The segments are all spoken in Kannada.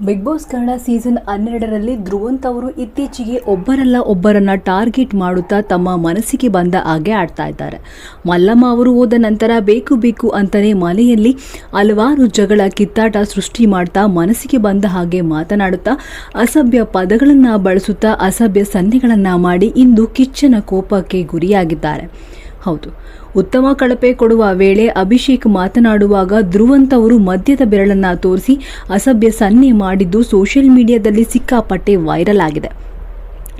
ಬಿಗ್ ಬಾಸ್ ಕನ್ನಡ ಸೀಸನ್ ಹನ್ನೆರಡರಲ್ಲಿ ಧ್ರುವಂತ್ ಅವರು ಇತ್ತೀಚೆಗೆ ಒಬ್ಬರಲ್ಲ ಒಬ್ಬರನ್ನ ಟಾರ್ಗೆಟ್ ಮಾಡುತ್ತಾ ತಮ್ಮ ಮನಸ್ಸಿಗೆ ಬಂದ ಹಾಗೆ ಆಡ್ತಾ ಇದ್ದಾರೆ. ಮಲ್ಲಮ್ಮ ಅವರು ಹೋದ ನಂತರ ಬೇಕು ಬೇಕು ಅಂತಲೇ ಮನೆಯಲ್ಲಿ ಹಲವಾರು ಜಗಳ, ಕಿತ್ತಾಟ ಸೃಷ್ಟಿ ಮಾಡ್ತಾ ಮನಸ್ಸಿಗೆ ಬಂದ ಹಾಗೆ ಮಾತನಾಡುತ್ತಾ ಅಸಭ್ಯ ಪದಗಳನ್ನು ಬಳಸುತ್ತಾ ಅಸಭ್ಯ ಸನ್ನೆಗಳನ್ನು ಮಾಡಿ ಇಂದು ಕಿಚ್ಚನ ಕೋಪಕ್ಕೆ ಗುರಿಯಾಗಿದ್ದಾರೆ. ಹೌದು. ಉತ್ತಮ ಕಳಪೆ ಕೊಡುವ ವೇಳೆ ಅಭಿಷೇಕ್ ಮಾತನಾಡುವಾಗ ಧ್ರುವಂತ್ ಅವರು ಮದ್ಯದ ಬೆರಳನ್ನ ತೋರಿಸಿ ಅಸಭ್ಯ ಸನ್ನೆ ಮಾಡಿದ್ದು ಸೋಷಿಯಲ್ ಮೀಡಿಯಾದಲ್ಲಿ ಸಿಕ್ಕಾಪಟ್ಟೆ ವೈರಲ್ ಆಗಿದೆ.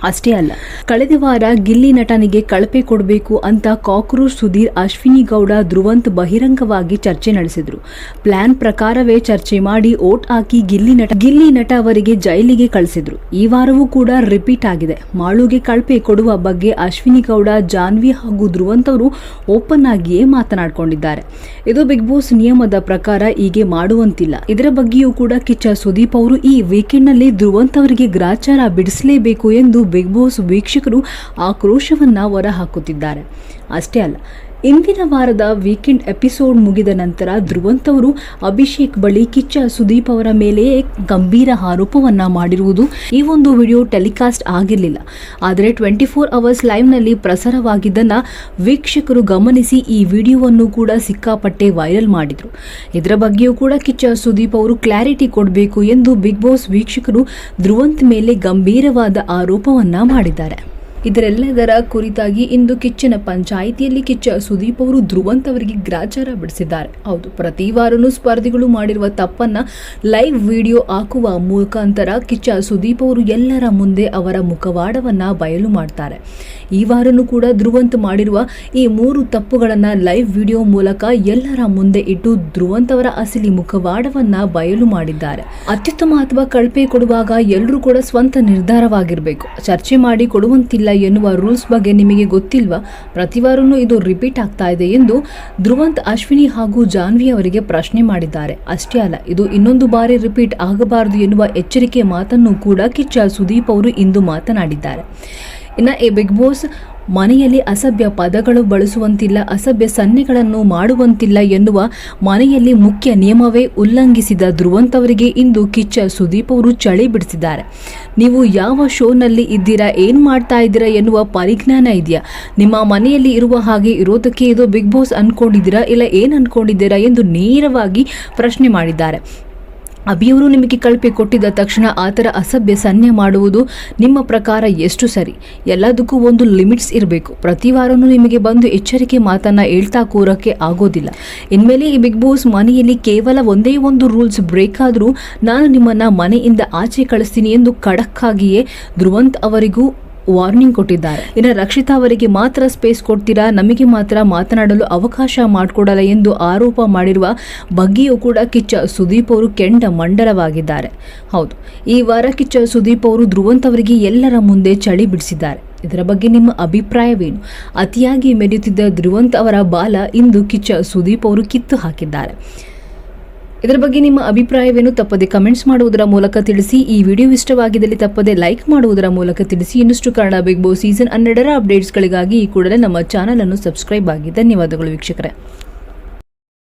ಅಷ್ಟೇ ಅಲ್ಲ, ಕಳೆದ ವಾರ ಗಿಲ್ಲಿ ನಟನಿಗೆ ಕಳಪೆ ಕೊಡಬೇಕು ಅಂತ ಕಾಕ್ರೋಚ್ ಸುಧೀರ್, ಅಶ್ವಿನಿ ಗೌಡ, ಧ್ರುವಂತ್ ಬಹಿರಂಗವಾಗಿ ಚರ್ಚೆ ನಡೆಸಿದ್ರು. ಪ್ಲಾನ್ ಪ್ರಕಾರವೇ ಚರ್ಚೆ ಮಾಡಿ ಓಟ್ ಹಾಕಿ ಗಿಲ್ಲಿ ನಟ ಗಿಲ್ಲಿ ನಟ ಅವರಿಗೆ ಜೈಲಿಗೆ ಕಳಿಸಿದ್ರು. ಈ ವಾರವೂ ಕೂಡ ರಿಪೀಟ್ ಆಗಿದೆ. ಮಾಳುಗೆ ಕಳಪೆ ಕೊಡುವ ಬಗ್ಗೆ ಅಶ್ವಿನಿ ಗೌಡ, ಜಾನ್ವಿ ಹಾಗೂ ಧ್ರುವಂತ್ ಅವರು ಓಪನ್ ಆಗಿಯೇ ಮಾತನಾಡಿಕೊಂಡಿದ್ದಾರೆ. ಇದು ಬಿಗ್ ಬಾಸ್ ನಿಯಮದ ಪ್ರಕಾರ ಹೀಗೆ ಮಾಡುವಂತಿಲ್ಲ. ಇದರ ಬಗ್ಗೆಯೂ ಕೂಡ ಕಿಚ್ಚ ಸುದೀಪ್ ಅವರು ಈ ವೀಕೆಂಡ್ನಲ್ಲಿ ಧ್ರುವಂತ್ ಅವರಿಗೆ ಗ್ರಾಚಾರ ಬಿಡಿಸಲೇಬೇಕು ಎಂದು ಬಿಗ್ ಬಾಸ್ ವೀಕ್ಷಕರು ಆಕ್ರೋಶವನ್ನ ಹೊರಹಾಕುತ್ತಿದ್ದಾರೆ. ಅಷ್ಟೇ ಅಲ್ಲ ಇಂದಿನ ವಾರದ ವೀಕೆಂಡ್ ಎಪಿಸೋಡ್ ಮುಗಿದ ನಂತರ ಧ್ರುವಂತ್ ಅವರು ಅಭಿಷೇಕ್ ಬಳಿ ಕಿಚ್ಚ ಸುದೀಪ್ ಅವರ ಮೇಲೆಯೇ ಗಂಭೀರ ಆರೋಪವನ್ನ ಮಾಡಿರುವುದು ಈ ಒಂದು ವಿಡಿಯೋ ಟೆಲಿಕಾಸ್ಟ್ ಆಗಿರಲಿಲ್ಲ. ಆದರೆ ಟ್ವೆಂಟಿ ಫೋರ್ ಅವರ್ಸ್ ಲೈವ್ನಲ್ಲಿ ಪ್ರಸಾರವಾಗಿದ್ದನ್ನು ವೀಕ್ಷಕರು ಗಮನಿಸಿ ಈ ವಿಡಿಯೋವನ್ನು ಕೂಡ ಸಿಕ್ಕಾಪಟ್ಟೆ ವೈರಲ್ ಮಾಡಿದರು. ಇದರ ಬಗ್ಗೆಯೂ ಕೂಡ ಕಿಚ್ಚ ಸುದೀಪ್ ಅವರು ಕ್ಲಾರಿಟಿ ಕೊಡಬೇಕು ಎಂದು ಬಿಗ್ ಬಾಸ್ ವೀಕ್ಷಕರು ಧ್ರುವಂತ್ ಮೇಲೆ ಗಂಭೀರವಾದ ಆರೋಪವನ್ನು ಮಾಡಿದ್ದಾರೆ. ಇದರೆಲ್ಲದರ ಕುರಿತಾಗಿ ಇಂದು ಕಿಚ್ಚನ ಪಂಚಾಯಿತಿಯಲ್ಲಿ ಕಿಚ್ಚ ಸುದೀಪ್ ಅವರು ಧ್ರುವಂತ್ ಅವರಿಗೆ ಗ್ರಾಚಾರ ಬಿಡಿಸಿದ್ದಾರೆ. ಹೌದು, ಪ್ರತಿ ವಾರನೂ ಸ್ಪರ್ಧಿಗಳು ಮಾಡಿರುವ ತಪ್ಪನ್ನ ಲೈವ್ ವಿಡಿಯೋ ಹಾಕುವ ಮುಖಾಂತರ ಕಿಚ್ಚ ಸುದೀಪ್ ಅವರು ಎಲ್ಲರ ಮುಂದೆ ಅವರ ಮುಖವಾಡವನ್ನ ಬಯಲು ಮಾಡ್ತಾರೆ. ಈ ವಾರನೂ ಕೂಡ ಧ್ರುವಂತ್ ಮಾಡಿರುವ ಈ ಮೂರು ತಪ್ಪುಗಳನ್ನ ಲೈವ್ ವಿಡಿಯೋ ಮೂಲಕ ಎಲ್ಲರ ಮುಂದೆ ಇಟ್ಟು ಧ್ರುವಂತ್ ಅವರ ಅಸಲಿ ಮುಖವಾಡವನ್ನ ಬಯಲು ಮಾಡಿದ್ದಾರೆ. ಅತ್ಯುತ್ತಮ ಅಥವಾ ಕಳಪೆ ಕೊಡುವಾಗ ಎಲ್ಲರೂ ಕೂಡ ಸ್ವಂತ ನಿರ್ಧಾರವಾಗಿರಬೇಕು. ಚರ್ಚೆ ಮಾಡಿ ಕೊಡುವಂತಿಲ್ಲ ಎನ್ನುವ ರೂಲ್ಸ್ ಬಗ್ಗೆ ನಿಮಗೆ ಗೊತ್ತಿಲ್ವಾ? ಪ್ರತಿವಾರನೂ ಇದು ರಿಪೀಟ್ ಆಗ್ತಾ ಇದೆ ಎಂದು ಧ್ರುವಂತ್ ಅಶ್ವಿನಿ ಹಾಗೂ ಜಾನ್ವಿ ಅವರಿಗೆ ಪ್ರಶ್ನೆ ಮಾಡಿದ್ದಾರೆ. ಅಷ್ಟೇ ಅಲ್ಲ, ಇದು ಇನ್ನೊಂದು ಬಾರಿ ರಿಪೀಟ್ ಆಗಬಾರದು ಎನ್ನುವ ಎಚ್ಚರಿಕೆ ಮಾತನ್ನು ಕೂಡ ಕಿಚ್ಚ ಸುದೀಪ್ ಅವರು ಇಂದು ಮಾತನಾಡಿದ್ದಾರೆ. ಇನ್ನು ಈ ಬಿಗ್ ಬಾಸ್ ಮನೆಯಲ್ಲಿ ಅಸಭ್ಯ ಪದಗಳು ಬಳಸುವಂತಿಲ್ಲ, ಅಸಭ್ಯ ಸನ್ನೆಗಳನ್ನು ಮಾಡುವಂತಿಲ್ಲ ಎನ್ನುವ ಮನೆಯಲ್ಲಿ ಮುಖ್ಯ ನಿಯಮವೇ ಉಲ್ಲಂಘಿಸಿದ ಧ್ರುವಂತವರಿಗೆ ಇಂದು ಕಿಚ್ಚ ಸುದೀಪ್ ಅವರು ಚಳಿ ಬಿಡಿಸಿದ್ದಾರೆ. ನೀವು ಯಾವ ಶೋನಲ್ಲಿ ಇದ್ದೀರಾ, ಏನು ಮಾಡ್ತಾ ಇದ್ದೀರಾ ಎನ್ನುವ ಪರಿಜ್ಞಾನ ಇದೆಯಾ? ನಿಮ್ಮ ಮನೆಯಲ್ಲಿ ಇರುವ ಹಾಗೆ ಇರೋದಕ್ಕೆ ಇದು ಬಿಗ್ ಬಾಸ್ ಅನ್ಕೊಂಡಿದ್ದೀರಾ ಇಲ್ಲ ಏನು ಅನ್ಕೊಂಡಿದ್ದೀರಾ ಎಂದು ನೇರವಾಗಿ ಪ್ರಶ್ನೆ ಮಾಡಿದ್ದಾರೆ. ಅಭಿಯವರು ನಿಮಗೆ ಕಳಪೆ ಕೊಟ್ಟಿದ್ದ ತಕ್ಷಣ ಆ ಥರ ಅಸಭ್ಯ ಸನ್ನೆ ಮಾಡುವುದು ನಿಮ್ಮ ಪ್ರಕಾರ ಎಷ್ಟು ಸರಿ? ಎಲ್ಲದಕ್ಕೂ ಒಂದು ಲಿಮಿಟ್ಸ್ ಇರಬೇಕು. ಪ್ರತಿ ವಾರನೂ ನಿಮಗೆ ಬಂದು ಎಚ್ಚರಿಕೆ ಮಾತನ್ನ ಹೇಳ್ತಾ ಕೂರಕ್ಕೆ ಆಗೋದಿಲ್ಲ. ಇನ್ಮೇಲೆ ಈ ಬಿಗ್ ಬಾಸ್ ಮನೆಯಲ್ಲಿ ಕೇವಲ ಒಂದೇ ಒಂದು ರೂಲ್ಸ್ ಬ್ರೇಕ್ ಆದರೂ ನಾನು ನಿಮ್ಮನ್ನ ಮನೆಯಿಂದ ಆಚೆ ಕಳಿಸ್ತೀನಿ ಎಂದು ಖಡಕ್ಕಾಗಿಯೇ ಧ್ರುವಂತ್ ಅವರಿಗೂ ವಾರ್ನಿಂಗ್ ಕೊಟ್ಟಿದ್ದಾರೆ. ಇನ್ನು ರಕ್ಷಿತಾ ಅವರಿಗೆ ಮಾತ್ರ ಸ್ಪೇಸ್ ಕೊಡ್ತೀರಾ? ನಮಗೆ ಮಾತ್ರ ಮಾತನಾಡಲು ಅವಕಾಶ ಮಾಡಿಕೊಡಲ್ಲ ಎಂದು ಆರೋಪ ಮಾಡಿರುವ ಬಗ್ಗೆಯೂ ಕೂಡ ಕಿಚ್ಚ ಸುದೀಪ್ ಅವರು ಕೆಂಡ ಮಂಡಲವಾಗಿದ್ದಾರೆ. ಹೌದು, ಈ ವಾರ ಕಿಚ್ಚ ಸುದೀಪ್ ಅವರು ಧ್ರುವಂತ್ ಅವರಿಗೆ ಎಲ್ಲರ ಮುಂದೆ ಚಳಿ ಬಿಡಿಸಿದ್ದಾರೆ. ಇದರ ಬಗ್ಗೆ ನಿಮ್ಮ ಅಭಿಪ್ರಾಯವೇನು? ಅತಿಯಾಗಿ ಮೆರೆಯುತ್ತಿದ್ದ ಧ್ರುವಂತ್ ಅವರ ಬಾಲ ಇಂದು ಕಿಚ್ಚ ಸುದೀಪ್ ಅವರು ಕಿತ್ತು ಹಾಕಿದ್ದಾರೆ. ಇದರ ಬಗ್ಗೆ ನಿಮ್ಮ ಅಭಿಪ್ರಾಯವೇನು ತಪ್ಪದೆ ಕಮೆಂಟ್ಸ್ ಮಾಡುವುದರ ಮೂಲಕ ತಿಳಿಸಿ. ಈ ವಿಡಿಯೋ ಇಷ್ಟವಾಗಿದ್ದಲ್ಲಿ ತಪ್ಪದೆ ಲೈಕ್ ಮಾಡುವುದರ ಮೂಲಕ ತಿಳಿಸಿ. ಇನ್ನಷ್ಟು ಕನ್ನಡ ಬಿಗ್ ಬಾಸ್ ಸೀಸನ್ ಹನ್ನೆರಡರ ಅಪ್ಡೇಟ್ಸ್ಗಳಿಗಾಗಿ ಈ ಕೂಡಲೇ ನಮ್ಮ ಚಾನಲ್ ಅನ್ನು ಸಬ್ಸ್ಕ್ರೈಬ್ ಆಗಿ. ಧನ್ಯವಾದಗಳು ವೀಕ್ಷಕರೇ.